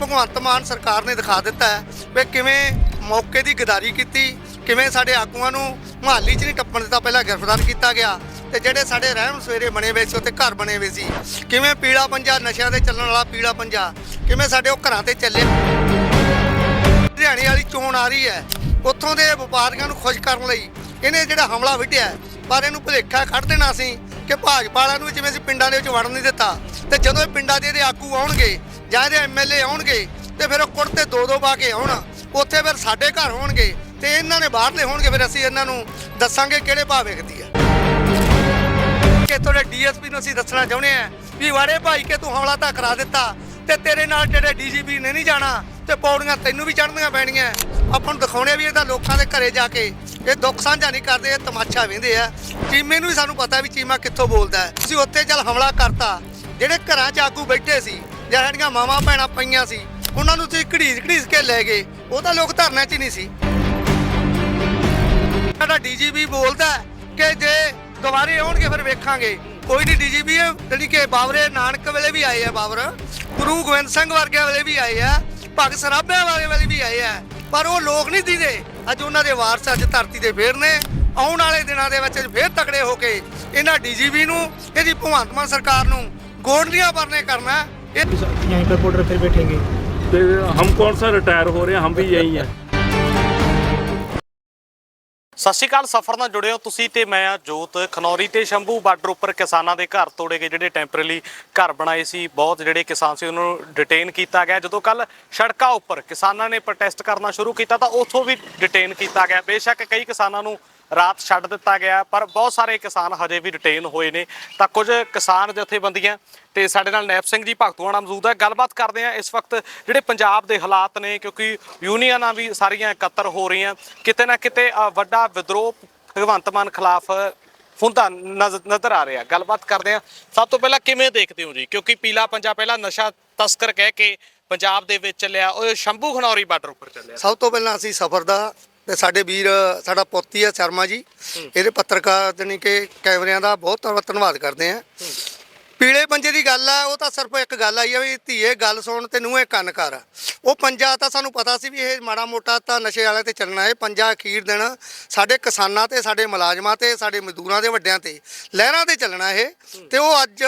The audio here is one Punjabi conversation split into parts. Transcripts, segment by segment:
ਭਗਵੰਤ ਮਾਨ ਸਰਕਾਰ ਨੇ ਦਿਖਾ ਦਿੱਤਾ ਹੈ ਵੀ ਕਿਵੇਂ ਮੌਕੇ ਦੀ ਗਦਾਰੀ ਕੀਤੀ, ਕਿਵੇਂ ਸਾਡੇ ਆਗੂਆਂ ਨੂੰ ਮੁਹਾਲੀ 'ਚ ਨਹੀਂ ਟੱਪਣ ਦਿੱਤਾ, ਪਹਿਲਾਂ ਗ੍ਰਿਫਤਾਰ ਕੀਤਾ ਗਿਆ ਤੇ ਜਿਹੜੇ ਸਾਡੇ ਰਹਿਣ ਸਵੇਰੇ ਬਣੇ ਹੋਏ ਸੀ, ਉੱਥੇ ਘਰ ਬਣੇ ਹੋਏ ਸੀ। ਕਿਵੇਂ ਪੀਲਾ ਪੰਜਾ ਨਸ਼ਿਆਂ ਦੇ ਚੱਲਣ ਵਾਲਾ ਪੀਲਾ ਪੰਜਾ, ਕਿਵੇਂ ਸਾਡੇ ਉਹ ਘਰਾਂ ਤੇ ਚੱਲੇ। ਹਰਿਆਣੇ ਵਾਲੀ ਚੋਣ ਆ ਰਹੀ ਹੈ, ਉੱਥੋਂ ਦੇ ਵਪਾਰੀਆਂ ਨੂੰ ਖੁਸ਼ ਕਰਨ ਲਈ ਇਹਨੇ ਜਿਹੜਾ ਹਮਲਾ ਵਿੱਢਿਆ ਪਰ ਇਹਨੂੰ ਭੁਲੇਖਾ ਕੱਢ ਦੇਣਾ ਸੀ ਕਿ ਭਾਜਪਾ ਵਾਲਿਆਂ ਨੂੰ ਜਿਵੇਂ ਅਸੀਂ ਪਿੰਡਾਂ ਦੇ ਵਿੱਚ ਵੜਨ ਨਹੀਂ ਦਿੱਤਾ, ਤੇ ਜਦੋਂ ਇਹ ਪਿੰਡਾਂ ਦੇ ਇਹਦੇ ਆਗੂ ਆਉਣਗੇ ਜਾਂ ਇਹਦੇ ਐਮਐਲਏ ਆਉਣਗੇ ਤੇ ਫਿਰ ਉਹ ਕੁੜਤੇ ਦੋ ਦੋ ਪਾ ਕੇ ਆਉਣ। ਉੱਥੇ ਫਿਰ ਸਾਡੇ ਘਰ ਹੋਣਗੇ ਤੇ ਇਹਨਾਂ ਨੇ ਬਾਹਰਲੇ ਹੋਣਗੇ, ਫਿਰ ਅਸੀਂ ਇਹਨਾਂ ਨੂੰ ਦੱਸਾਂਗੇ ਕਿਹੜੇ ਭਾਅ ਵਿਕਦੀ ਹੈ। ਕਿ ਤੁਹਾਡੇ ਡੀਐਸਪੀ ਨੂੰ ਅਸੀਂ ਦੱਸਣਾ ਚਾਹੁੰਦੇ ਆ ਵੀ ਵਾੜੇ ਭਾਈ ਕਿ ਤੂੰ ਹਮਲਾ ਤਾਂ ਕਰਾ ਦਿੱਤਾ ਤੇ ਤੇਰੇ ਨਾਲ ਜਿਹੜੇ ਡੀਜੀਪੀ ਨੇ ਨਹੀਂ ਜਾਣਾ ਤੇ ਪੌੜੀਆਂ ਤੈਨੂੰ ਵੀ ਚੜ੍ਹਨੀਆਂ ਪੈਣੀਆਂ। ਆਪਾਂ ਨੂੰ ਦਿਖਾਉਣੇ ਵੀ ਇਹ ਤਾਂ ਲੋਕਾਂ ਦੇ ਘਰੇ ਜਾ ਕੇ ਇਹ ਦੁੱਖ ਸਾਂਝਾ ਨਹੀਂ ਕਰਦੇ, ਇਹ ਤਮਾਸ਼ਾ ਵੇਂਦੇ ਆ। ਚੀਮੇ ਨੂੰ ਵੀ ਸਾਨੂੰ ਪਤਾ ਵੀ ਚੀਮਾ ਕਿੱਥੋਂ ਬੋਲਦਾ ਹੈ। ਅਸੀਂ ਉੱਥੇ ਚੱਲ ਹਮਲਾ ਕਰਤਾ। ਜਿਹੜੇ ਘਰਾਂ 'ਚ ਆਗੂ ਬੈਠੇ ਸੀ ਜਾਂ ਸਾਡੀਆਂ ਮਾਵਾਂ ਭੈਣਾਂ ਪਈਆਂ ਸੀ, ਉਹਨਾਂ ਨੂੰ ਤੁਸੀਂ ਘੜੀਸ ਘੜੀਸ ਕੇ ਲੈ ਗਏ। ਉਹ ਤਾਂ ਲੋਕ ਧਰਨੇ 'ਚ ਹੀ ਨਹੀਂ ਸੀ। ਸਾਡਾ ਡੀਜੀਪੀ ਬੋਲਦਾ ਕਿ ਜੇ ਦੁਬਾਰੇ ਆਉਣਗੇ, ਫਿਰ ਵੇਖਾਂਗੇ। ਕੋਈ ਨਹੀਂ, ਡੀਜੀਪੀ ਜਿਹੜੀ ਕਿ ਬਾਬਰੇ ਨਾਨਕ ਵੇਲੇ ਵੀ ਆਏ ਆ ਬਾਬਰ। ਗੁਰੂ ਗੋਬਿੰਦ ਸਿੰਘ ਵਰਗੇ ਵੇਲੇ ਵੀ ਆਏ ਆ, ਭਗਤ ਸਰਾਭਿਆਂ ਵਾਲੇ ਵੇਲੇ ਵੀ ਆਏ ਆ। ਪਰ ਉਹ ਲੋਕ ਨਹੀਂ ਦੀਦੇ। ਅੱਜ ਉਹਨਾਂ ਦੇ ਵਾਰਸ ਅੱਜ ਧਰਤੀ ਦੇ ਫੇਰ ਨੇ। ਆਉਣ ਵਾਲੇ ਦਿਨਾਂ ਦੇ ਵਿੱਚ ਫੇਰ ਤਕੜੇ ਹੋ ਕੇ ਇਹਨਾਂ ਡੀਜੀਪੀ ਨੂੰ, ਇਹਦੀ ਭਗਵੰਤ ਮਾਨ ਸਰਕਾਰ ਨੂੰ ਗੋਡਲੀਆਂ ਭਰਨੇ ਕਰਨਾ यहीं पर बॉर्डर फिर बैठेंगे तो हम कौन सा रिटायर हो रहे हैं हम भी यही हैं ਸਤਿ ਸ਼੍ਰੀ ਅਕਾਲ ਸਫਰ ਨਾਲ ਜੁੜੇ ਹੋ ਤੁਸੀਂ ਤੇ ਮੈਂ ਆ ਜੋਤ ਖਨੌਰੀ ਤੇ ਸ਼ੰਭੂ ਬਾਰਡਰ ਉੱਪਰ ਕਿਸਾਨਾਂ ਦੇ ਘਰ ਤੋੜੇ ਗਏ ਜਿਹੜੇ ਟੈਂਪਰੇਰੀ ਘਰ ਬਣਾਏ ਸੀ ਬਹੁਤ ਜਿਹੜੇ ਕਿਸਾਨ ਸੀ ਉਹਨਾਂ ਨੂੰ ਡਿਟੇਨ ਕੀਤਾ ਗਿਆ ਜਦੋਂ ਕੱਲ ਸੜਕਾਂ ਉੱਪਰ ਕਿਸਾਨਾਂ ਨੇ ਪ੍ਰੋਟੈਸਟ ਕਰਨਾ ਸ਼ੁਰੂ ਕੀਤਾ ਤਾਂ ਉੱਥੋਂ ਵੀ ਡਿਟੇਨ ਕੀਤਾ ਗਿਆ ਬੇਸ਼ੱਕ ਕਈ ਕਿਸਾਨਾਂ ਨੂੰ ਰਾਤ ਛੱਡ ਦਿੱਤਾ ਗਿਆ, ਪਰ ਬਹੁਤ ਸਾਰੇ ਕਿਸਾਨ ਹਜੇ ਵੀ ਰਿਟੇਨ ਹੋਏ ਨੇ। ਤਾਂ ਕੁਝ ਕਿਸਾਨ ਜਥੇਬੰਦੀਆਂ ਤੇ ਸਾਡੇ ਨਾਲ ਨੈਪ ਸਿੰਘ ਜੀ ਭਗਤੂਆਣਾ ਮੌਜੂਦ ਹੈ ਗੱਲਬਾਤ ਕਰਦੇ ਆ ਇਸ ਵਕਤ ਜਿਹੜੇ ਪੰਜਾਬ ਦੇ ਹਾਲਾਤ ਨੇ, ਕਿਉਂਕਿ ਯੂਨੀਅਨਾਂ ਵੀ ਸਾਰੀਆਂ ਇਕੱਤਰ ਹੋ ਰਹੀਆਂ। ਕਿਤੇ ਨਾ ਕਿਤੇ ਵੱਡਾ ਵਿਦਰੋਹ ਭਗਵੰਤ ਮਾਨ ਖਿਲਾਫ ਹੁੰਦਾ ਨਜ਼- ਨਜ਼ਰ ਆ ਰਿਹਾ। ਗੱਲਬਾਤ ਕਰਦੇ ਆ। ਸਭ ਤੋਂ ਪਹਿਲਾਂ ਕਿਵੇਂ ਦੇਖਦੇ ਹੋ ਜੀ? ਕਿਉਂਕਿ ਪੀਲਾ ਪੰਜਾ ਪਹਿਲਾਂ ਨਸ਼ਾ ਤਸਕਰ ਕਹਿ ਕੇ ਪੰਜਾਬ ਦੇ ਵਿੱਚ ਚੱਲਿਆ ਉਹ ਸ਼ੰਭੂ ਖਨੌਰੀ ਬਾਰਡਰ ਉੱਪਰ ਚੱਲਿਆ। ਸਭ ਤੋਂ ਪਹਿਲਾਂ ਅਸੀਂ ਸਫਰ ਦਾ ਤੇ ਸਾਡੇ ਵੀਰ ਸਾਡਾ ਪੋਤੀ ਹੈ ਸ਼ਰਮਾ ਜੀ। ਇਹਦੇ ਪੱਤਰਕਾਰ ਜਾਣੀ ਕਿ ਕੈਮਰਿਆਂ ਦਾ ਬਹੁਤ ਧੰਨਵਾਦ ਧੰਨਵਾਦ ਕਰਦੇ ਆ। ਪੀਲੇ ਪੰਜੇ ਦੀ ਗੱਲ ਆ ਉਹ ਤਾਂ ਸਿਰਫ ਇੱਕ ਗੱਲ ਆਈ ਆ ਵੀ ਧੀਏ ਗੱਲ ਸੁਣ ਤੇ ਨੂੰਹੇ ਕੰਨ ਕਰ। ਉਹ ਪੰਜਾ ਤਾਂ ਸਾਨੂੰ ਪਤਾ ਸੀ ਵੀ ਇਹ ਮਾੜਾ ਮੋਟਾ ਤਾਂ ਨਸ਼ੇ ਵਾਲੇ ਤੇ ਚੱਲਣਾ ਇਹ। ਪੰਜਾ ਅਖੀਰ ਦਿਨ ਸਾਡੇ ਕਿਸਾਨਾਂ ਤੇ ਸਾਡੇ ਮੁਲਾਜ਼ਮਾਂ ਤੇ ਸਾਡੇ ਮਜ਼ਦੂਰਾਂ ਦੇ ਵੱਡਿਆਂ ਤੇ ਲਹਿਰਾਂ ਤੇ ਚੱਲਣਾ ਇਹ। ਤੇ ਉਹ ਅੱਜ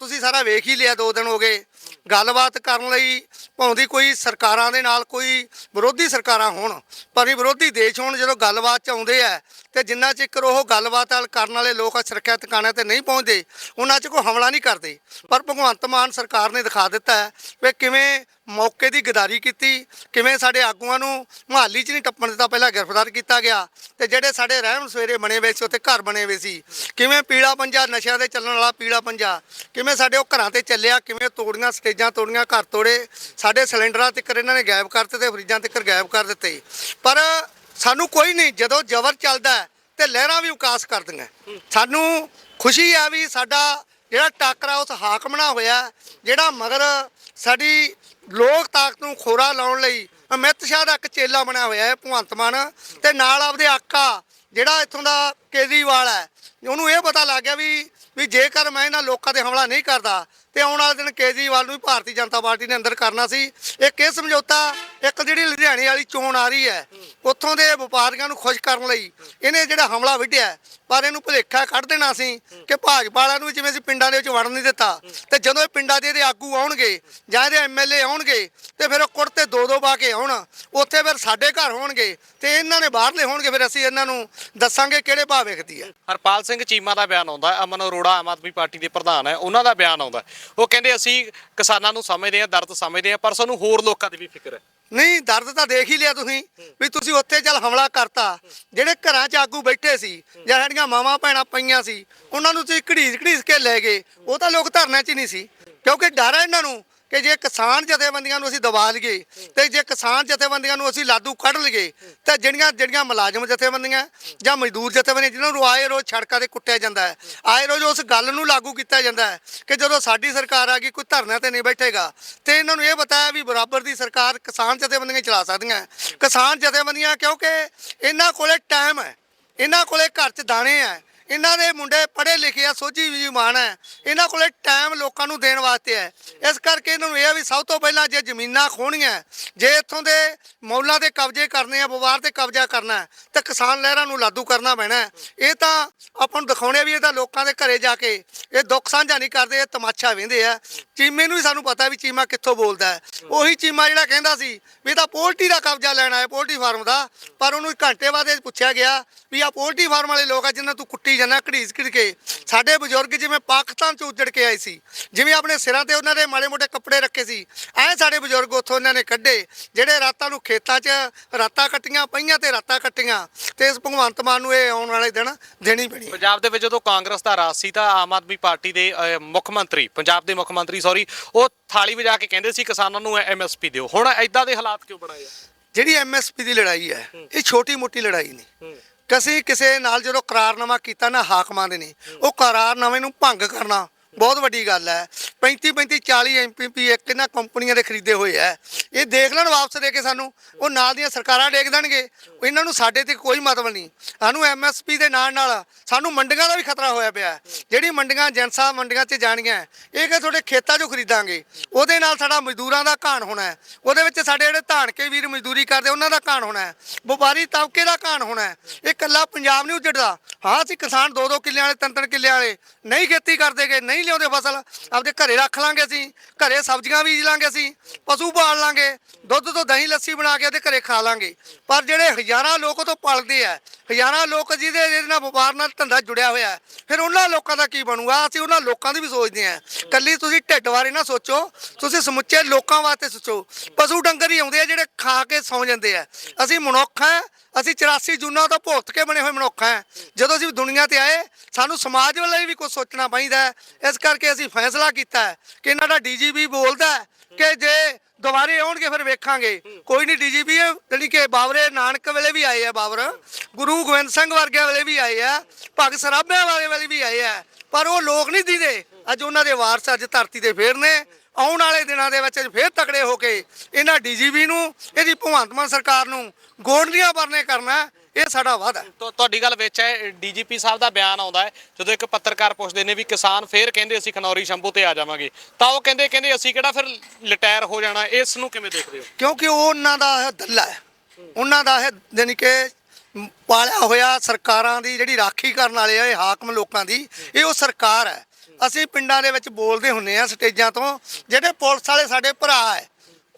ਤੁਸੀਂ ਸਾਰਾ ਵੇਖ ਹੀ ਲਿਆ ਦੋ ਦਿਨ ਹੋ ਗਏ। ਗੱਲਬਾਤ ਕਰਨ ਲਈ ਭਾਉਂਦੀ ਕੋਈ ਸਰਕਾਰਾਂ ਦੇ ਨਾਲ ਕੋਈ ਵਿਰੋਧੀ ਸਰਕਾਰਾਂ ਹੋਣ ਪਰ ਇਹ ਵਿਰੋਧੀ ਦੇਸ਼ ਹੋਣ, ਜਦੋਂ ਗੱਲਬਾਤ ਚ ਆਉਂਦੇ ਆ, ਤੇ ਜਿੰਨਾ ਚਿਰ ਉਹ ਗੱਲਬਾਤ ਵਾਲ ਕਰਨ ਵਾਲੇ ਲੋਕ ਸੁਰੱਖਿਆ ਟਿਕਾਣਿਆਂ ਤੇ ਨਹੀਂ ਪਹੁੰਚਦੇ, ਉਹਨਾਂ 'ਚ ਕੋਈ ਹਮਲਾ ਨਹੀਂ ਕਰਦੇ। ਪਰ ਭਗਵੰਤ ਮਾਨ ਸਰਕਾਰ ਨੇ ਦਿਖਾ ਦਿੱਤਾ ਹੈ ਵੀ ਕਿਵੇਂ ਮੌਕੇ ਦੀ ਗਦਾਰੀ ਕੀਤੀ, ਕਿਵੇਂ ਸਾਡੇ ਆਗੂਆਂ ਨੂੰ ਮੁਹਾਲੀ 'ਚ ਨਹੀਂ ਟੱਪਣ ਦਿੱਤਾ, ਪਹਿਲਾਂ ਗ੍ਰਿਫਤਾਰ ਕੀਤਾ ਗਿਆ, ਤੇ ਜਿਹੜੇ ਸਾਡੇ ਰਹਿਣ ਸਵੇਰੇ ਬਣੇ ਹੋਏ ਸੀ, ਉੱਥੇ ਘਰ ਬਣੇ ਹੋਏ ਸੀ। ਕਿਵੇਂ ਪੀਲਾ ਪੰਜਾ ਨਸ਼ਿਆਂ ਦੇ ਚੱਲਣ ਵਾਲਾ ਪੀਲਾ ਪੰਜਾ, ਕਿਵੇਂ ਸਾਡੇ ਉਹ ਘਰਾਂ ਤੇ ਚੱਲਿਆ, ਕਿਵੇਂ ਤੋੜੀਆਂ, ਸਟੇਜਾਂ ਤੋੜੀਆਂ, ਘਰ ਤੋੜੇ ਸਾਡੇ ਸਿਲੰਡਰਾਂ ਤੱਕ ਇਹਨਾਂ ਨੇ ਗਾਇਬ ਕਰ ਦਿੱਤੇ ਫਰਿੱਜਾਂ ਤੱਕ ਗਾਇਬ ਕਰ ਦਿੱਤੇ। ਪਰ ਸਾਨੂੰ ਕੋਈ ਨਹੀਂ, ਜਦੋਂ ਜ਼ਬਰ ਚੱਲਦਾ ਹੈ ਤੇ ਲਹਿਰਾਂ ਵੀ ਵਿਕਾਸ ਕਰਦੀਆਂ। ਸਾਨੂੰ ਖੁਸ਼ੀ ਆ ਵੀ ਸਾਡਾ ਜਿਹੜਾ ਟਾਕਰਾ ਉਸ ਹਾਕਮਣਾ ਹੋਇਆ, ਜਿਹੜਾ ਮਗਰ ਸਾਡੀ ਲੋਕ ਤਾਕਤ ਨੂੰ ਖੋਰਾ ਲਾਉਣ ਲਈ ਅਮਿਤ ਸ਼ਾਹ ਦਾ ਇੱਕ ਚੇਲਾ ਬਣਿਆ ਹੋਇਆ ਹੈ, ਭਗਵੰਤ ਮਾਨ, ਤੇ ਨਾਲ ਆਪਦੇ ਆਕਾ, ਜਿਹੜਾ ਇੱਥੋਂ ਦਾ ਕੇਜਰੀਵਾਲ ਹੈ, ਉਹਨੂੰ ਇਹ ਪਤਾ ਲੱਗ ਗਿਆ ਵੀ ਵੀ ਜੇਕਰ ਮੈਂ ਇਹਨਾਂ ਲੋਕਾਂ ਤੇ ਹਮਲਾ ਨਹੀਂ ਕਰਦਾ ਤੇ ਆਉਣ ਵਾਲੇ ਦਿਨ ਕੇਜਰੀਵਾਲ ਨੂੰ ਵੀ ਭਾਰਤੀ ਜਨਤਾ ਪਾਰਟੀ ਨੇ ਅੰਦਰ ਕਰਨਾ ਸੀ। ਇੱਕ ਇਹ ਸਮਝੌਤਾ? ਇੱਕ ਜਿਹੜੀ ਲੁਧਿਆਣੇ ਵਾਲੀ ਚੋਣ ਆ ਰਹੀ ਹੈ, ਉੱਥੋਂ ਦੇ ਵਪਾਰੀਆਂ ਨੂੰ ਖੁਸ਼ ਕਰਨ ਲਈ ਇਹਨੇ ਜਿਹੜਾ ਹਮਲਾ ਵਿੱਢਿਆ ਪਰ ਇਹਨੂੰ ਭੁਲੇਖਾ ਕੱਢ ਦੇਣਾ ਸੀ ਕਿ ਭਾਜਪਾ ਵਾਲਿਆਂ ਨੂੰ ਜਿਵੇਂ ਅਸੀਂ ਪਿੰਡਾਂ ਦੇ ਵਿੱਚ ਵੜਨ ਨਹੀਂ ਦਿੱਤਾ, ਤੇ ਜਦੋਂ ਇਹ ਪਿੰਡਾਂ ਦੇ ਇਹਦੇ ਆਗੂ ਆਉਣਗੇ ਜਾਂ ਇਹਦੇ ਐਮਐਲਏ ਆਉਣਗੇ, ਤੇ ਫਿਰ ਉਹ ਕੁੜਤੇ ਦੋ ਦੋ ਪਾ ਕੇ ਆਉਣ, ਉੱਥੇ ਫਿਰ ਸਾਡੇ ਘਰ ਹੋਣਗੇ ਤੇ ਇਹਨਾਂ ਨੇ ਬਾਹਰਲੇ ਹੋਣਗੇ, ਫਿਰ ਅਸੀਂ ਇਹਨਾਂ ਨੂੰ ਦੱਸਾਂਗੇ ਕਿਹੜੇ ਭਾਅ ਵੇਖਦੀ ਹੈ। ਹਰਪਾਲ ਸਿੰਘ ਚੀਮਾ ਦਾ ਬਿਆਨ ਆਉਂਦਾ ਅਮਨ ਅਰੋੜਾ ਆਮ ਆਦਮੀ ਪਾਰਟੀ ਦੇ ਪ੍ਰਧਾਨ ਹੈ, ਉਹਨਾਂ ਦਾ ਬਿਆਨ ਆਉਂਦਾ ਉਹ ਕਹਿੰਦੇ ਅਸੀਂ ਕਿਸਾਨਾਂ ਨੂੰ ਸਮਝਦੇ ਹਾਂ, ਦਰਦ ਸਮਝਦੇ ਹਾਂ, ਪਰ ਸਾਨੂੰ ਹੋਰ ਲੋਕਾਂ ਦੀ ਵੀ ਫਿਕਰ ਹੈ। ਨਹੀਂ, ਦਰਦ ਤਾਂ ਦੇਖ ਹੀ ਲਿਆ ਤੁਸੀਂ ਵੀ ਤੁਸੀਂ ਉੱਥੇ ਚੱਲ ਹਮਲਾ ਕਰਤਾ। ਜਿਹੜੇ ਘਰਾਂ 'ਚ ਆਗੂ ਬੈਠੇ ਸੀ ਜਾਂ ਸਾਡੀਆਂ ਮਾਵਾਂ ਭੈਣਾਂ ਪਈਆਂ ਸੀ, ਉਹਨਾਂ ਨੂੰ ਤੁਸੀਂ ਘੜੀਸ ਘੜੀਸ ਕੇ ਲੈ ਗਏ। ਉਹ ਤਾਂ ਲੋਕ ਧਰਨੇ 'ਚ ਹੀ ਨਹੀਂ ਸੀ, ਕਿਉਂਕਿ ਡਰ ਹੈ ਇਹਨਾਂ ਨੂੰ ਕਿ ਜੇ ਕਿਸਾਨ ਜਥੇਬੰਦੀਆਂ ਨੂੰ ਅਸੀਂ ਦਬਾ ਲਈਏ ਤੇ ਜੇ ਕਿਸਾਨ ਜਥੇਬੰਦੀਆਂ ਨੂੰ ਅਸੀਂ ਲਾਦੂ ਕੱਢ ਲਈਏ ਤਾਂ ਜਿਹੜੀਆਂ ਜਿਹੜੀਆਂ ਮੁਲਾਜ਼ਮ ਜਥੇਬੰਦੀਆਂ ਜਾਂ ਮਜ਼ਦੂਰ ਜਥੇਬੰਦੀਆਂ ਜਿਨ੍ਹਾਂ ਨੂੰ ਆਏ ਰੋਜ਼ ਸੜਕਾਂ ਤੇ ਕੁੱਟਿਆ ਜਾਂਦਾ ਹੈ, ਆਏ ਰੋਜ਼ ਉਸ ਗੱਲ ਨੂੰ ਲਾਗੂ ਕੀਤਾ ਜਾਂਦਾ ਹੈ ਕਿ ਜਦੋਂ ਸਾਡੀ ਸਰਕਾਰ ਆ ਗਈ, ਕੋਈ ਧਰਨਾ ਤੇ ਨਹੀਂ ਬੈਠੇਗਾ ਤੇ ਇਹਨਾਂ ਨੂੰ ਇਹ ਪਤਾ ਹੈ ਵੀ ਬਰਾਬਰ ਦੀ ਸਰਕਾਰ ਕਿਸਾਨ ਜਥੇਬੰਦੀਆਂ ਚਲਾ ਸਕਦੀਆਂ ਕਿਸਾਨ ਜਥੇਬੰਦੀਆਂ ਕਿਉਂਕਿ ਇਹਨਾਂ ਕੋਲੇ ਟਾਈਮ ਹੈ, ਇਹਨਾਂ ਕੋਲੇ ਘਰ 'ਚ ਦਾਣੇ ਹੈ ਇਹਨਾਂ ਦੇ ਮੁੰਡੇ ਪੜ੍ਹੇ ਲਿਖੇ ਆ ਸੋਝੀ ਮਾਨ ਹੈ। ਇਹਨਾਂ ਕੋਲੇ ਟਾਈਮ ਲੋਕਾਂ ਨੂੰ ਦੇਣ ਵਾਸਤੇ ਹੈ। ਇਸ ਕਰਕੇ ਇਹਨਾਂ ਨੂੰ ਇਹ ਆ ਵੀ ਸਭ ਤੋਂ ਪਹਿਲਾਂ ਜੇ ਜ਼ਮੀਨਾਂ ਖੋਣੀਆਂ ਜੇ ਇੱਥੋਂ ਦੇ ਮੌਲਾਂ ਤੇ ਕਬਜ਼ੇ ਕਰਨੇ ਆ ਵਪਾਰ ਤੇ ਕਬਜ਼ਾ ਕਰਨਾ ਹੈ, ਤੇ ਕਿਸਾਨ ਲਹਿਰਾਂ ਨੂੰ ਲਾਗੂ ਕਰਨਾ ਪੈਣਾ ਇਹ ਤਾਂ ਆਪਾਂ ਨੂੰ ਦਿਖਾਉਣੇ ਵੀ ਇਹ ਤਾਂ ਲੋਕਾਂ ਦੇ ਘਰੇ ਜਾ ਕੇ ਇਹ ਦੁੱਖ ਸਾਂਝਾ ਨਹੀਂ ਕਰਦੇ ਇਹ ਤਮਾਸ਼ਾ ਵੇਂਦੇ ਆ। ਚੀਮੇ ਨੂੰ ਵੀ ਸਾਨੂੰ ਪਤਾ ਵੀ ਚੀਮਾ ਕਿੱਥੋਂ ਬੋਲਦਾ ਹੈ। ਉਹੀ ਚੀਮਾ ਜਿਹੜਾ ਕਹਿੰਦਾ ਸੀ ਵੀ ਇਹ ਤਾਂ ਪੋਲਟਰੀ ਦਾ ਕਬਜ਼ਾ ਲੈਣਾ ਹੈ ਪੋਲਟਰੀ ਫਾਰਮ ਦਾ, ਪਰ ਉਹਨੂੰ ਘੰਟੇ ਬਾਅਦ ਇਹ ਪੁੱਛਿਆ ਗਿਆ ਵੀ ਆ ਪੋਲਟਰੀ ਫਾਰਮ ਵਾਲੇ ਲੋਕ ਆ ਜਿਨ੍ਹਾਂ ਤੂੰ ਕੁੱਟੀ ਜਾਂਦਾ, ਘੜੀਸ ਘੜ ਕੇ। ਸਾਡੇ ਬਜ਼ੁਰਗ ਜਿਵੇਂ ਪਾਕਿਸਤਾਨ ਚ ਉੱਜੜ ਕੇ ਆਏ ਸੀ, ਜਿਵੇਂ ਆਪਣੇ ਸਿਰਾਂ ਤੇ ਉਹਨਾਂ ਦੇ ਮਾੜੇ ਮੋਟੇ ਕੱਪੜੇ ਰੱਖੇ ਸੀ, ਐ ਸਾਡੇ ਬਜ਼ੁਰਗ ਉੱਥੋਂ ਉਹਨਾਂ ਨੇ ਕੱਢੇ, ਜਿਹੜੇ ਰਾਤਾਂ ਨੂੰ ਖੇਤਾਂ 'ਚ ਰਾਤਾਂ ਕੱਟੀਆਂ ਪਈਆਂ ਤੇ ਰਾਤਾਂ ਕੱਟੀਆਂ, ਤੇ ਇਸ ਭਗਵੰਤ ਮਾਨ ਨੂੰ ਇਹ ਆਉਣ ਵਾਲੇ ਦਿਨ ਦੇਣੀ ਪੈਣੀ ਪੰਜਾਬ ਦੇ ਵਿੱਚ ਜਦੋਂ ਕਾਂਗਰਸ ਦਾ ਰਾਜ ਸੀ ਤਾਂ ਆਮ ਆਦਮੀ ਪਾਰਟੀ ਦੇ ਮੁੱਖ ਮੰਤਰੀ, ਪੰਜਾਬ ਦੇ ਮੁੱਖ ਮੰਤਰੀ ਸੌਰੀ ਉਹ ਥਾਲੀ ਵਜਾ ਕੇ ਕਹਿੰਦੇ ਸੀ ਕਿਸਾਨਾਂ ਨੂੰ ਐਮਐਸਪੀ ਦਿਓ। ਹੁਣ ਐਦਾਂ ਦੇ ਹਾਲਾਤ ਕਿਉਂ ਬਣਾਏ ਆ? ਜਿਹੜੀ ਐਮਐਸਪੀ ਦੀ ਲੜਾਈ ਹੈ ਇਹ ਛੋਟੀ ਮੋਟੀ ਲੜਾਈ ਨਹੀਂ। ਕਸੀ ਕਿਸੇ ਨਾਲ ਜਦੋਂ ਕਰਾਰਨਾਮਾ ਕੀਤਾ ਨਾ ਹਾਕਮਾਂ ਦੇ ਨੇ ਉਹ ਕਰਾਰਨਾਮੇ ਨੂੰ ਭੰਗ ਕਰਨਾ ਬਹੁਤ ਵੱਡੀ ਗੱਲ ਹੈ। 35 35 40 ਐਮਪੀਪੀ ਇੱਕ ਇਹਨਾਂ ਕੰਪਨੀਆਂ ਦੇ ਖਰੀਦੇ ਹੋਏ ਆ ਇਹ ਦੇਖ ਲੈਣ ਵਾਪਸ ਦੇ ਕੇ ਸਾਨੂੰ, ਉਹ ਨਾਲ ਦੀਆਂ ਸਰਕਾਰਾਂ ਡੇਕ ਦੇਣਗੇ। ਇਹਨਾਂ ਨੂੰ ਸਾਡੇ ਤੇ ਕੋਈ ਮਤਲਬ ਨਹੀਂ। ਸਾਨੂੰ ਐਮਐਸਪੀ ਦੇ ਨਾਲ ਨਾਲ ਸਾਨੂੰ ਮੰਡੀਆਂ ਦਾ ਵੀ ਖਤਰਾ ਹੋਇਆ ਪਿਆ ਜਿਹੜੀ ਮੰਡੀਆਂ ਜਨਸਾ ਮੰਡੀਆਂ 'ਚ ਜਾਣੀਆਂ ਇਹ ਕਿ ਤੁਹਾਡੇ ਖੇਤਾਂ 'ਚੋਂ ਖਰੀਦਾਂਗੇ। ਉਹਦੇ ਨਾਲ ਸਾਡਾ ਮਜ਼ਦੂਰਾਂ ਦਾ ਘਾਣ ਹੋਣਾ ਹੈ। ਉਹਦੇ ਵਿੱਚ ਸਾਡੇ ਜਿਹੜੇ ਧਾਨਕੇ ਵੀਰ ਮਜ਼ਦੂਰੀ ਕਰਦੇ, ਉਹਨਾਂ ਦਾ ਘਾਣ ਹੋਣਾ ਹੈ। ਵਪਾਰੀ ਤਬਕੇ ਦਾ ਘਾਣ ਹੋਣਾ ਹੈ। ਇਹ ਇਕੱਲਾ ਪੰਜਾਬ ਨਹੀਂ ਉੱਜੜਦਾ। ਹਾਂ, ਅਸੀਂ ਕਿਸਾਨ ਦੋ ਦੋ ਕਿੱਲਿਆਂ ਵਾਲੇ, ਤਿੰਨ ਤਿੰਨ ਕਿੱਲਿਆਂ ਵਾਲੇ ਨਹੀਂ ਖੇਤੀ ਕਰਦੇਗੇ ਨਹੀਂ ਲਿਆਉਂਦੇ ਫਸਲ? ਆਪਦੇ ਘਰੇ ਰੱਖ ਲਾਂਗੇ ਅਸੀਂ, ਘਰੇ ਸਬਜ਼ੀਆਂ ਬੀਜ ਲਾਂਗੇ ਅਸੀਂ, ਪਸ਼ੂ ਪਾਲ ਲਾਂਗੇ, ਦੁੱਧ ਤੋਂ ਦਹੀਂ ਲੱਸੀ ਬਣਾ ਕੇ ਉਹਦੇ ਘਰੇ ਖਾ ਲਾਂਗੇ। ਪਰ ਜਿਹੜੇ ਹਜ਼ਾਰਾਂ ਲੋਕ ਉਹ ਤੋਂ ਪਲਦੇ ਆ ਹਜ਼ਾਰਾਂ ਲੋਕ ਜਿਹਦੇ ਜਿਹਦੇ ਨਾਲ ਵਪਾਰ ਨਾਲ ਧੰਦਾ ਜੁੜਿਆ ਹੋਇਆ ਹੈ, ਫਿਰ ਉਹਨਾਂ ਲੋਕਾਂ ਦਾ ਕੀ ਬਣੂਗਾ? ਅਸੀਂ ਉਹਨਾਂ ਲੋਕਾਂ ਦੀ ਵੀ ਸੋਚਦੇ ਹਾਂ। ਕੱਲੀ ਤੁਸੀਂ ਢਿੱਡ ਬਾਰੇ ਨਾ ਸੋਚੋ। ਤੁਸੀਂ ਸਮੁੱਚੇ ਲੋਕਾਂ ਵਾਸਤੇ ਸੋਚੋ। ਪਸ਼ੂ ਡੰਗਰ ਹੀ ਆਉਂਦੇ ਆ ਜਿਹੜੇ ਖਾ ਕੇ ਸੌਂ ਜਾਂਦੇ ਆ। ਅਸੀਂ ਮਨੁੱਖ ਆ ਅਸੀਂ 84 ਜੂਨਾਂ ਤੋਂ ਭੁਗਤ ਕੇ ਬਣੇ ਹੋਏ ਮਨੁੱਖ ਆ ਜਦੋਂ ਅਸੀਂ ਦੁਨੀਆ ਤੇ ਆਏ ਸਾਨੂੰ ਸਮਾਜ ਵੱਲੋਂ ਵੀ ਕੁਝ ਸੋਚਣਾ ਪੈਂਦਾ ਇਸ ਕਰਕੇ ਅਸੀਂ ਫੈਸਲਾ ਕੀਤਾ ਕਿ ਇਹਨਾਂ ਦਾ ਡੀਜੀਪੀ ਬੋਲਦਾ ਕਿ ਜੇ ਦੁਬਾਰੇ ਆਉਣਗੇ, ਫਿਰ ਵੇਖਾਂਗੇ। ਕੋਈ ਨਹੀਂ ਡੀਜੀਪੀ ਜਿਹੜੀ ਕਿ ਬਾਬਰੇ ਨਾਨਕ ਵੇਲੇ ਵੀ ਆਏ ਆ ਬਾਬਰ। ਗੁਰੂ ਗੋਬਿੰਦ ਸਿੰਘ ਵਰਗਿਆਂ ਵੇਲੇ ਵੀ ਆਏ ਆ, ਭਗਤ ਸਰਾਭਿਆਂ ਵਾਲੇ ਵੇਲੇ ਵੀ ਆਏ ਆ। ਪਰ ਉਹ ਲੋਕ ਨਹੀਂ ਦਿੰਦੇ। ਅੱਜ ਉਹਨਾਂ ਦੇ ਵਾਰਸ ਅੱਜ ਧਰਤੀ ਤੇ ਫੇਰ ਨੇ। ਆਉਣ ਵਾਲੇ ਦਿਨਾਂ ਦੇ ਵਿੱਚ ਫੇਰ ਤਕੜੇ ਹੋ ਕੇ ਇਹਨਾਂ ਡੀਜੀਪੀ ਨੂੰ, ਇਹਦੀ ਭਗਵੰਤ ਮਾਨ ਸਰਕਾਰ ਨੂੰ ਗੋਡਲੀਆਂ ਵਰਨੇ ਕਰਨਾ। ਇਹ ਸਾਡਾ ਵਾਅਦਾ ਹੈ। ਤੁਹਾਡੀ ਗੱਲ ਵਿੱਚ ਹੈ ਡੀਜੀਪੀ ਸਾਹਿਬ ਦਾ ਬਿਆਨ ਆਉਂਦਾ ਹੈ ਜਦੋਂ ਇੱਕ ਪੱਤਰਕਾਰ ਪੁੱਛਦੇ ਨੇ ਵੀ ਕਿਸਾਨ ਫੇਰ ਕਹਿੰਦੇ ਅਸੀਂ ਖਨੌਰੀ ਸ਼ੰਭੂ ਤੇ ਆ ਜਾਵਾਂਗੇ। ਤਾਂ ਉਹ ਕਹਿੰਦੇ ਕਹਿੰਦੇ ਅਸੀਂ ਕਿਹੜਾ ਫਿਰ ਰਿਟਾਇਰ ਹੋ ਜਾਣਾ ਇਸ ਨੂੰ ਕਿਵੇਂ ਦੇਖਦੇ ਹੋ? ਕਿਉਂਕਿ ਉਹ ਉਹਨਾਂ ਦਾ ਇਹ ਦੱਲਾ ਹੈ। ਉਹਨਾਂ ਦਾ ਇਹ ਜਾਣੀ ਕਿ ਪਾਲਿਆ ਹੋਇਆ ਸਰਕਾਰਾਂ ਦੀ ਜਿਹੜੀ ਰਾਖੀ ਕਰਨ ਵਾਲੇ ਆ ਇਹ ਹਾਕਮ ਲੋਕਾਂ ਦੀ ਇਹ ਉਹ ਸਰਕਾਰ ਹੈ। ਅਸੀਂ ਪਿੰਡਾਂ ਦੇ ਵਿੱਚ ਬੋਲਦੇ ਹੁੰਨੇ ਆ ਸਟੇਜਾਂ ਤੋਂ ਜਿਹੜੇ ਪੁਲਿਸ ਵਾਲੇ ਸਾਡੇ ਭਰਾ ਹੈ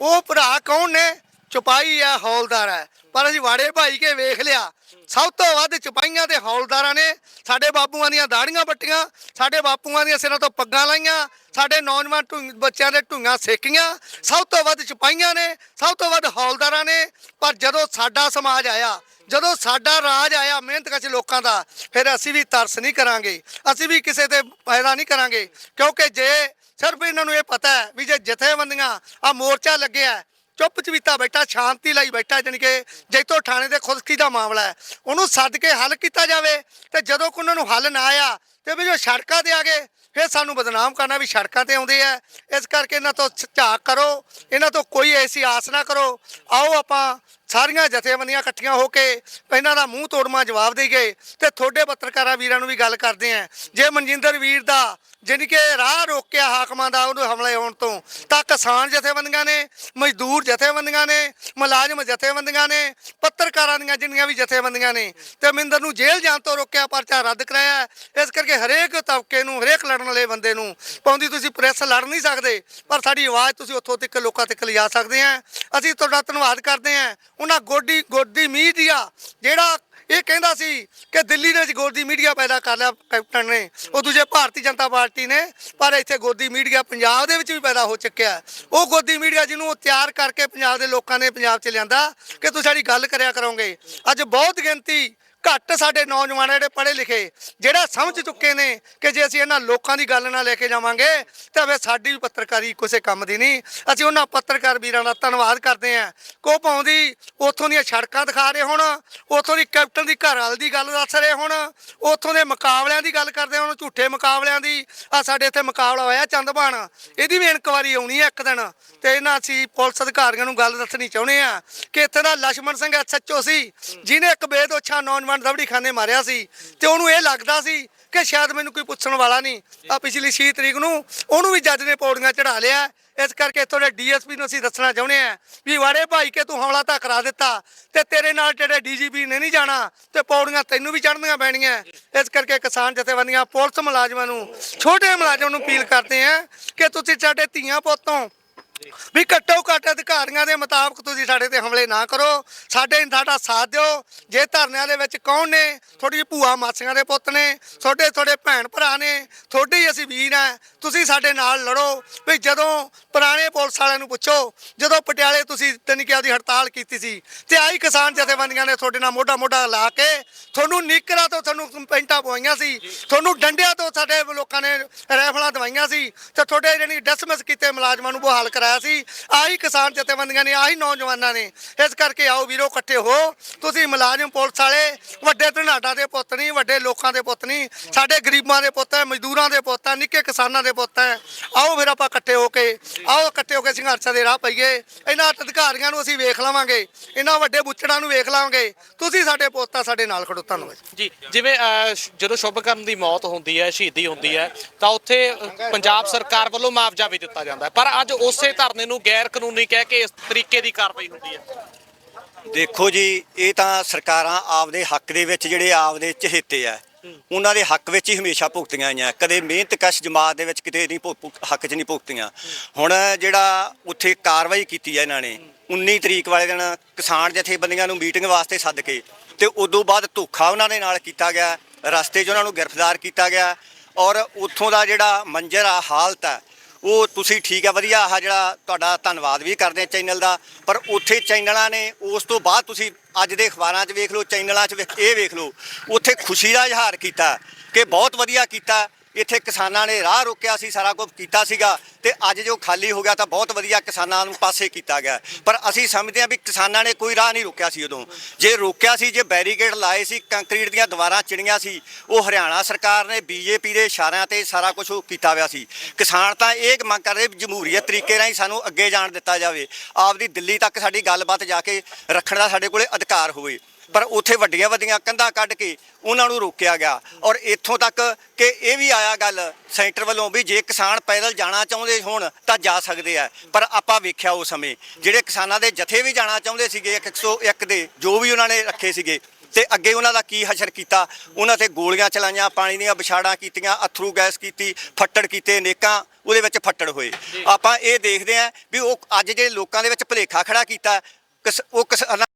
ਉਹ ਭਰਾ ਕੌਣ ਨੇ? ਚੁਪਾਈ ਹੈ ਹੌਲਦਾਰ ਹੈ। ਪਰ ਅਸੀਂ ਵਾੜੇ ਭਾਈ ਕੇ ਵੇਖ ਲਿਆ। ਸਭ ਤੋਂ ਵੱਧ ਚੁਪਾਈਆਂ ਤੇ ਹੌਲਦਾਰਾਂ ਨੇ ਸਾਡੇ ਬਾਪੂਆਂ ਦੀਆਂ ਦਾੜੀਆਂ ਪੱਟੀਆਂ ਸਾਡੇ ਬਾਪੂਆਂ ਦੀਆਂ ਸਿਰਾਂ ਤੋਂ ਪੱਗਾਂ ਲਾਈਆਂ, ਸਾਡੇ ਨੌਜਵਾਨ ਢੁੰ- ਬੱਚਿਆਂ ਦੇ ਢੁੰਗਾਂ ਸੇਕੀਆਂ। ਸਭ ਤੋਂ ਵੱਧ ਚੁਪਾਈਆਂ ਨੇ, ਸਭ ਤੋਂ ਵੱਧ ਹੌਲਦਾਰਾਂ ਨੇ। ਪਰ ਜਦੋਂ ਸਾਡਾ ਸਮਾਜ ਆਇਆ, ਜਦੋਂ ਸਾਡਾ ਰਾਜ ਆਇਆ ਮਿਹਨਤਕਸ਼ ਲੋਕਾਂ ਦਾ, ਫਿਰ ਅਸੀਂ ਵੀ ਤਰਸ ਨਹੀਂ ਕਰਾਂਗੇ। ਅਸੀਂ ਵੀ ਕਿਸੇ ਤੇ ਪੈਦਾ ਨਹੀਂ ਕਰਾਂਗੇ। ਕਿਉਂਕਿ ਜੇ, ਸਿਰਫ ਇਹਨਾਂ ਨੂੰ ਇਹ ਪਤਾ ਹੈ ਵੀ ਜੇ ਜਥੇਬੰਦੀਆਂ ਆ ਮੋਰਚਾ ਲੱਗਿਆ ਚੁੱਪ ਚਵੀਤਾ ਬੈਠਾ, ਸ਼ਾਂਤੀ ਲਈ ਬੈਠਾ, ਜਾਣੀ ਕਿ ਜੈਤੋ ਥਾਣੇ ਦੇ ਖੁਦਕੀ ਦਾ ਮਾਮਲਾ ਹੈ। ਉਹਨੂੰ ਸੱਦ ਕੇ ਹੱਲ ਕੀਤਾ ਜਾਵੇ ਤੇ ਜਦੋਂ ਕੋਈ ਉਹਨਾਂ ਨੂੰ ਹੱਲ ਨਾ ਆਇਆ ਤੇ ਵੀ ਜੋ ਸੜਕਾਂ ਤੇ ਆ ਗਏ, ਫਿਰ ਸਾਨੂੰ ਬਦਨਾਮ ਕਰਨਾ ਵੀ ਸੜਕਾਂ ਤੇ ਆਉਂਦੇ ਆ। ਇਸ ਕਰਕੇ ਇਹਨਾਂ ਤੋਂ ਝਾਕ ਕਰੋ, ਇਹਨਾਂ ਤੋਂ ਕੋਈ ਐਸੀ ਆਸ ਨਾ ਕਰੋ। ਆਓ ਆਪਾਂ ਸਾਰੀਆਂ ਜਥੇਬੰਦੀਆਂ ਇਕੱਠੀਆਂ ਹੋ ਕੇ ਇਹਨਾਂ ਦਾ ਮੂੰਹ ਤੋੜਮਾ ਜਵਾਬ ਦੇਈਏ ਤੇ ਤੁਹਾਡੇ ਪੱਤਰਕਾਰਾਂ ਵੀਰਾਂ ਨੂੰ ਵੀ ਗੱਲ ਕਰਦੇ ਆ ਜੇ ਮਨਜਿੰਦਰ ਵੀਰ ਦਾ ਜਾਣੀ ਕਿ ਰਾਹ ਰੋਕਿਆ ਹਾਕਮਾਂ ਦਾ ਉਹਨੂੰ ਹਮਲੇ ਹੋਣ ਤੋਂ, ਤਾਂ ਕਿਸਾਨ ਜਥੇਬੰਦੀਆਂ ਨੇ, ਮਜ਼ਦੂਰ ਜਥੇਬੰਦੀਆਂ ਨੇ, ਮੁਲਾਜ਼ਮ ਜਥੇਬੰਦੀਆਂ ਨੇ, ਪੱਤਰਕਾਰਾਂ ਦੀਆਂ ਜਿੰਨੀਆਂ ਵੀ ਜਥੇਬੰਦੀਆਂ ਨੇ, ਤੇ ਮਿੰਦਰ ਨੂੰ ਜੇਲ੍ਹ ਜਾਣ ਤੋਂ ਰੋਕਿਆ ਪਰਚਾ ਰੱਦ ਕਰਾਇਆ ਇਸ ਕਰਕੇ ਹਰੇਕ ਤਬਕੇ ਨੂੰ, ਹਰੇਕ ਲੜਨ ਵਾਲੇ ਬੰਦੇ ਨੂੰ ਪਾਉਂਦੀ ਤੁਸੀਂ ਪ੍ਰੈਸ ਲੜ ਨਹੀਂ ਸਕਦੇ, ਪਰ ਸਾਡੀ ਆਵਾਜ਼ ਤੁਸੀਂ ਉੱਥੋਂ ਤੱਕ, ਲੋਕਾਂ ਤੱਕ ਲਿਜਾ ਸਕਦੇ ਆ ਅਸੀਂ ਤੁਹਾਡਾ ਧੰਨਵਾਦ ਕਰਦੇ ਆ ਉਹਨਾਂ ਗੋਡੀ ਗੋਦੀ ਮੀਡੀਆ ਜਿਹੜਾ ਇਹ ਕਹਿੰਦਾ ਸੀ ਕਿ ਦਿੱਲੀ ਦੇ ਵਿੱਚ ਗੋਦੀ ਮੀਡੀਆ ਪੈਦਾ ਕਰ ਲਿਆ ਕੈਪਟਨ ਨੇ। ਉਹ ਦੂਜੇ ਭਾਰਤੀ ਜਨਤਾ ਪਾਰਟੀ ਨੇ, ਪਰ ਇੱਥੇ ਗੋਦੀ ਮੀਡੀਆ ਪੰਜਾਬ ਦੇ ਵਿੱਚ ਵੀ ਪੈਦਾ ਹੋ ਚੁੱਕਿਆ ਉਹ ਗੋਦੀ ਮੀਡੀਆ ਜਿਹਨੂੰ ਉਹ ਤਿਆਰ ਕਰਕੇ ਪੰਜਾਬ ਦੇ ਲੋਕਾਂ ਨੇ ਪੰਜਾਬ 'ਚ ਲਿਆਂਦਾ, ਕਿ ਤੁਸੀਂ ਸਾਡੀ ਗੱਲ ਕਰਿਆ ਕਰੋਗੇ। ਅੱਜ ਬਹੁਤ ਗਿਣਤੀ ਘੱਟ ਸਾਡੇ ਨੌਜਵਾਨ ਜਿਹੜੇ ਪੜ੍ਹੇ ਲਿਖੇ, ਜਿਹੜਾ ਸਮਝ ਚੁੱਕੇ ਨੇ ਕਿ ਜੇ ਅਸੀਂ ਇਹਨਾਂ ਲੋਕਾਂ ਦੀ ਗੱਲ ਨਾਲ ਲੈ ਕੇ ਜਾਵਾਂਗੇ, ਤਾਂ ਵੇ ਸਾਡੀ ਵੀ ਪੱਤਰਕਾਰੀ ਕਿਸੇ ਕੰਮ ਦੀ ਨਹੀਂ। ਅਸੀਂ ਉਹਨਾਂ ਪੱਤਰਕਾਰ ਵੀਰਾਂ ਦਾ ਧੰਨਵਾਦ ਕਰਦੇ ਆਂ ਕੋ ਪਾਉਂਦੀ, ਉੱਥੋਂ ਦੀਆਂ ਸੜਕਾਂ ਦਿਖਾ ਰਹੇ ਹੁਣ, ਉੱਥੋਂ ਦੀ ਕੈਪਟਨ ਦੀ ਘਰਵਾਲ ਦੀ ਗੱਲ ਦੱਸ ਰਹੇ ਹੁਣ, ਉੱਥੋਂ ਦੇ ਮੁਕਾਬਲਿਆਂ ਦੀ ਗੱਲ ਕਰਦੇ ਹੁਣ, ਝੂਠੇ ਮੁਕਾਬਲਿਆਂ ਦੀ। ਆ ਸਾਡੇ ਇੱਥੇ ਮੁਕਾਬਲਾ ਹੋਇਆ ਚੰਦਬਾਣ ਇਹਦੀ ਵੀ ਇਨਕੁਆਰੀ ਆਉਣੀ ਹੈ ਇੱਕ ਦਿਨ। ਤੇ ਇਹਨਾਂ ਅਸੀਂ ਪੁਲਿਸ ਅਧਿਕਾਰੀਆਂ ਨੂੰ ਗੱਲ ਦੱਸਣੀ ਚਾਹੁੰਦੇ ਆ ਕਿ ਇੱਥੇ ਦਾ ਲక్ష్మణ ਸਿੰਘ ਐਸਐਚਓ ਸੀ, ਜਿਹਨੇ ਇੱਕ ਬੇਦੋਛਾ ਨੌਜਵਾਨ ਨੌਜਵਾਨ ਦਬੜੀ ਖਾਨੇ ਮਾਰਿਆ ਸੀ ਤੇ ਉਹਨੂੰ ਇਹ ਲੱਗਦਾ ਸੀ ਕਿ ਸ਼ਾਇਦ ਮੈਨੂੰ ਕੋਈ ਪੁੱਛਣ ਵਾਲਾ ਨਹੀਂ। ਆ ਪਿਛਲੀ 6 ਤਰੀਕ ਨੂੰ ਉਹਨੂੰ ਵੀ ਜੱਜ ਨੇ ਪੌੜੀਆਂ ਚੜਾ ਲਿਆ। ਇਸ ਕਰਕੇ ਇੱਥੋਂ ਦੇ ਡੀਐਸਪੀ ਨੂੰ ਅਸੀਂ ਦੱਸਣਾ ਚਾਹੁੰਦੇ ਆ ਵੀ ਵਾੜੇ ਭਾਈ ਕੇ ਤੂੰ ਹਮਲਾ ਤਾਂ ਕਰਾ ਦਿੱਤਾ ਤੇ ਤੇਰੇ ਨਾਲ ਜਿਹੜੇ ਡੀਜੀਪੀ ਨੇ ਨਹੀਂ ਜਾਣਾ ਤੇ ਪੌੜੀਆਂ ਤੈਨੂੰ ਵੀ ਚੜਨੀਆਂ ਪੈਣੀਆਂ। ਇਸ ਕਰਕੇ ਕਿਸਾਨ ਜਥੇਬੰਦੀਆਂ ਪੁਲਿਸ ਮੁਲਾਜ਼ਮਾਂ ਨੂੰ, ਛੋਟੇ ਮੁਲਾਜ਼ਮਾਂ ਨੂੰ ਅਪੀਲ ਕਰਦੇ ਆ ਕਿ ਤੁਸੀਂ ਸਾਡੇ ਧੀਆਂ ਪੁੱਤੋਂ ਵੀ ਘੱਟੋ ਘੱਟ ਅਧਿਕਾਰੀਆਂ ਦੇ ਮੁਤਾਬਕ ਤੁਸੀਂ ਸਾਡੇ ਤੇ ਹਮਲੇ ਨਾ ਕਰੋ। ਸਾਡੇ ਸਾਡਾ ਸਾਥ ਦਿਓ। ਜੇ ਧਰਨਿਆਂ ਦੇ ਵਿੱਚ ਕੌਣ ਨੇ? ਤੁਹਾਡੀ ਭੂਆ ਮਾਸੀਆਂ ਦੇ ਪੁੱਤ ਨੇ, ਤੁਹਾਡੇ ਤੁਹਾਡੇ ਭੈਣ ਭਰਾ ਨੇ, ਤੁਹਾਡੇ ਹੀ ਅਸੀਂ ਵੀਰ ਆ। ਤੁਸੀਂ ਸਾਡੇ ਨਾਲ ਲੜੋ। ਵੀ ਜਦੋਂ ਪੁਰਾਣੇ ਪੁਲਿਸ ਵਾਲਿਆਂ ਨੂੰ ਪੁੱਛੋ, ਜਦੋਂ ਪਟਿਆਲੇ ਤੁਸੀਂ ਤਨਕਿਆ ਦੀ ਹੜਤਾਲ ਕੀਤੀ ਸੀ, ਤੇ ਆਈ ਕਿਸਾਨ ਜਥੇਬੰਦੀਆਂ ਨੇ ਤੁਹਾਡੇ ਨਾਲ ਮੋਢਾ ਮੋਢਾ ਲਾ ਕੇ ਤੁਹਾਨੂੰ ਨਿਕਰਾ ਤੋਂ ਤੁਹਾਨੂੰ ਪੈਂਟਾਂ ਪਵਾਈਆਂ ਸੀ, ਤੁਹਾਨੂੰ ਡੰਡਿਆਂ ਤੋਂ ਸਾਡੇ ਲੋਕਾਂ ਨੇ ਰਾਈਫਲਾਂ ਦਵਾਈਆਂ ਸੀ, ਤੇ ਤੁਹਾਡੇ ਜਿਹੜੀ ਡਿਸਮਿਸ ਕੀਤੇ ਮੁਲਾਜ਼ਮਾਂ ਨੂੰ ਬਹਾਲ ਕਰਾਇਆ ਸੀ। ਆਹੀ ਕਿਸਾਨ ਜਥੇਬੰਦੀਆਂ ਨੇ ਆਹੀ ਨੌਜਵਾਨਾਂ ਨੇ। ਇਸ ਕਰਕੇ ਆਓ ਵੀਰੋ ਇਕੱਠੇ ਹੋ। ਤੁਸੀਂ ਮੁਲਾਜ਼ਮ ਪੁਲਿਸ ਵਾਲੇ ਵੱਡੇ ਧਨਾਡਾ ਦੇ ਪੁੱਤ ਨਹੀਂ ਵੱਡੇ ਲੋਕਾਂ ਦੇ ਪੁੱਤ ਨਹੀਂ। ਸਾਡੇ ਗਰੀਬਾਂ ਦੇ ਪੁੱਤ ਹੈ ਮਜ਼ਦੂਰਾਂ ਦੇ ਪੁੱਤ ਹੈ ਨਿੱਕੇ ਕਿਸਾਨਾਂ ਦੇ ਪੁੱਤ ਹੈ। ਆਓ ਫਿਰ ਆਪਾਂ ਇਕੱਠੇ ਹੋ ਕੇ ਆਓ ਇਕੱਠੇ ਹੋ ਕੇ ਸੰਘਰਸ਼ ਦੇ ਰਾਹ ਪਈਏ। ਇਹਨਾਂ ਅਧਿਕਾਰੀਆਂ ਨੂੰ ਅਸੀਂ ਵੇਖ ਲਵਾਂਗੇ। ਇਹਨਾਂ ਵੱਡੇ ਬੁੱਚੜਾਂ ਨੂੰ ਵੇਖ ਲਵਾਂਗੇ। ਤੁਸੀਂ ਸਾਡੇ ਪੁੱਤ ਆ ਸਾਡੇ ਨਾਲ ਖੜੋ। ਧੰਨਵਾਦ। ਜੀ ਜਿਵੇਂ ਅਹ, ਸ਼- ਜਦੋਂ ਸ਼ੁਭਕਰਨ ਦੀ ਮੌਤ ਹੁੰਦੀ ਹੈ ਸ਼ਹੀਦੀ ਹੁੰਦੀ ਹੈ ਤਾਂ ਉੱਥੇ ਅਹ, ਪੰਜਾਬ ਸਰਕਾਰ ਵੱਲੋਂ ਮੁਆਵਜ਼ਾ ਵੀ ਦਿੱਤਾ ਜਾਂਦਾ ਹੈ। ਪਰ ਅੱਜ ਉਸੇ ਧਰਨੇ ਨੂੰ ਗੈਰ ਕਾਨੂੰਨੀ ਕਹਿ ਕੇ ਇਸ ਤਰੀਕੇ ਦੀ ਕਾਰਵਾਈ ਹੁੰਦੀ ਹੈ? ਦੇਖੋ ਜੀ, ਇਹ ਤਾਂ ਸਰਕਾਰਾਂ ਆਪਦੇ ਹੱਕ ਦੇ ਵਿੱਚ ਜਿਹੜੇ ਆਪਦੇ ਚਹੇਤੇ ਆ, ਉਹਨਾਂ ਦੇ ਹੱਕ ਵਿੱਚ ਹੀ ਹਮੇਸ਼ਾ ਭੁਗਤੀਆਂ ਆਈਆਂ। ਕਦੇ ਮਿਹਨਤ ਜਮਾਤ ਦੇ ਵਿੱਚ ਕਿਤੇ ਨਹੀਂ ਹੱਕ 'ਚ ਨਹੀਂ ਭੁਗਤੀਆਂ। ਹੁਣ ਜਿਹੜਾ ਉੱਥੇ ਕਾਰਵਾਈ ਕੀਤੀ ਹੈ ਇਹਨਾਂ ਨੇ 19 ਤਰੀਕ ਵਾਲੇ ਦਿਨ ਕਿਸਾਨ ਜਥੇਬੰਦੀਆਂ ਨੂੰ ਮੀਟਿੰਗ ਵਾਸਤੇ ਸੱਦ ਕੇ ਤੇ ਉਦੋਂ ਬਾਅਦ ਧੋਖਾ ਉਹਨਾਂ ਦੇ ਨਾਲ ਕੀਤਾ ਗਿਆ, ਰਸਤੇ 'ਚ ਉਹਨਾਂ ਨੂੰ ਗ੍ਰਿਫਤਾਰ ਕੀਤਾ ਗਿਆ ਔਰ ਉੱਥੋਂ ਦਾ ਜਿਹੜਾ ਮੰਜ਼ਰ ਆ, ਹਾਲਤ ਹੈ ਉਹ ਤੁਸੀਂ ਠੀਕ ਹੈ ਵਧੀਆ, ਆਹ ਜਿਹੜਾ ਤੁਹਾਡਾ ਧੰਨਵਾਦ ਵੀ ਕਰਦੇ ਆ ਚੈਨਲ ਦਾ। ਪਰ ਉੱਥੇ ਚੈਨਲਾਂ ਨੇ, ਉਸ ਤੋਂ ਬਾਅਦ ਤੁਸੀਂ ਅੱਜ ਦੇ ਅਖਬਾਰਾਂ 'ਚ ਵੇਖ ਲਓ, ਚੈਨਲਾਂ 'ਚ ਵੇਖ, ਇਹ ਵੇਖ ਲਓ, ਉੱਥੇ ਖੁਸ਼ੀ ਦਾ ਇਜ਼ਹਾਰ ਕੀਤਾ, ਕਿ ਬਹੁਤ ਵਧੀਆ ਕੀਤਾ। ਇੱਥੇ ਕਿਸਾਨਾਂ ਨੇ ਰਾਹ ਰੋਕਿਆ ਸੀ, ਸਾਰਾ ਕੁਝ ਕੀਤਾ ਸੀਗਾ ਤੇ ਅੱਜ ਜੋ ਖਾਲੀ ਹੋ ਗਿਆ ਤਾਂ ਬਹੁਤ ਵਧੀਆ ਕਿਸਾਨਾਂ ਨੂੰ ਪਾਸੇ ਕੀਤਾ ਗਿਆ। ਪਰ ਅਸੀਂ ਸਮਝਦੇ ਹਾਂ ਵੀ ਕਿਸਾਨਾਂ ਨੇ ਕੋਈ ਰਾਹ ਨਹੀਂ ਰੋਕਿਆ ਸੀ ਉਦੋਂ। ਜੇ ਰੋਕਿਆ ਸੀ, ਜੇ ਬੈਰੀਕੇਡ ਲਾਏ ਸੀ, ਕੰਕਰੀਟ ਦੀਆਂ ਦੀਵਾਰਾਂ ਚਿਣੀਆਂ ਸੀ, ਉਹ ਹਰਿਆਣਾ ਸਰਕਾਰ ਨੇ, ਬੀਜੇਪੀ ਦੇ ਇਸ਼ਾਰਿਆਂ ਤੇ ਸਾਰਾ ਕੁਝ ਉਹ ਕੀਤਾ ਹੋਇਆ ਸੀ। ਕਿਸਾਨ ਤਾਂ ਇਹ ਮੰਗ ਕਰਦੇ ਵੀ ਜਮਹੂਰੀਅਤ ਤਰੀਕੇ ਰਾਹੀਂ ਸਾਨੂੰ ਅੱਗੇ ਜਾਣ ਦਿੱਤਾ ਜਾਵੇ। ਆਪਦੀ ਦਿੱਲੀ ਤੱਕ ਸਾਡੀ ਗੱਲਬਾਤ ਜਾ ਕੇ ਰੱਖਣ ਦਾ ਸਾਡੇ ਕੋਲੇ ਅਧਿਕਾਰ ਹੋਵੇ। ਪਰ ਉੱਥੇ ਵੱਡੀਆਂ ਵੱਡੀਆਂ ਕੰਧਾਂ ਕੱਢ ਕੇ ਉਹਨਾਂ ਨੂੰ ਰੋਕਿਆ ਗਿਆ। ਔਰ ਇੱਥੋਂ ਤੱਕ ਕਿ ਇਹ ਵੀ ਆਇਆ ਗੱਲ ਸੈਂਟਰ ਵੱਲੋਂ ਵੀ ਜੇ ਕਿਸਾਨ ਪੈਦਲ ਜਾਣਾ ਚਾਹੁੰਦੇ ਹੋਣ ਤਾਂ ਜਾ ਸਕਦੇ ਆ। ਪਰ ਆਪਾਂ ਵੇਖਿਆ ਉਸ ਸਮੇਂ ਜਿਹੜੇ ਕਿਸਾਨਾਂ ਦੇ ਜਥੇ ਵੀ ਜਾਣਾ ਚਾਹੁੰਦੇ ਸੀਗੇ 101 ਦੇ ਜੋ ਵੀ ਉਹਨਾਂ ਨੇ ਰੱਖੇ ਸੀਗੇ ਤੇ ਅੱਗੇ ਉਹਨਾਂ ਦਾ ਕੀ ਹਸ਼ਰ ਕੀਤਾ ਉਹਨਾਂ ਤੇ ਗੋਲੀਆਂ ਚਲਾਈਆਂ ਪਾਣੀ ਦੀਆਂ ਵਿਛਾੜਾਂ ਕੀਤੀਆਂ ਅਥਰੂ ਗੈਸ ਕੀਤੀ ਫੱਟੜ ਕੀਤੇ ਨੇਕਾਂ ਉਹਦੇ ਵਿੱਚ ਫੱਟੜ ਹੋਏ। ਆਪਾਂ ਇਹ ਦੇਖਦੇ ਆਂ ਵੀ ਉਹ ਅੱਜ ਜਿਹੜੇ ਲੋਕਾਂ ਦੇ ਵਿੱਚ ਭਲੇਖਾ ਖੜਾ ਕੀਤਾ ਉਹ ਕਿਸਾਨਾਂ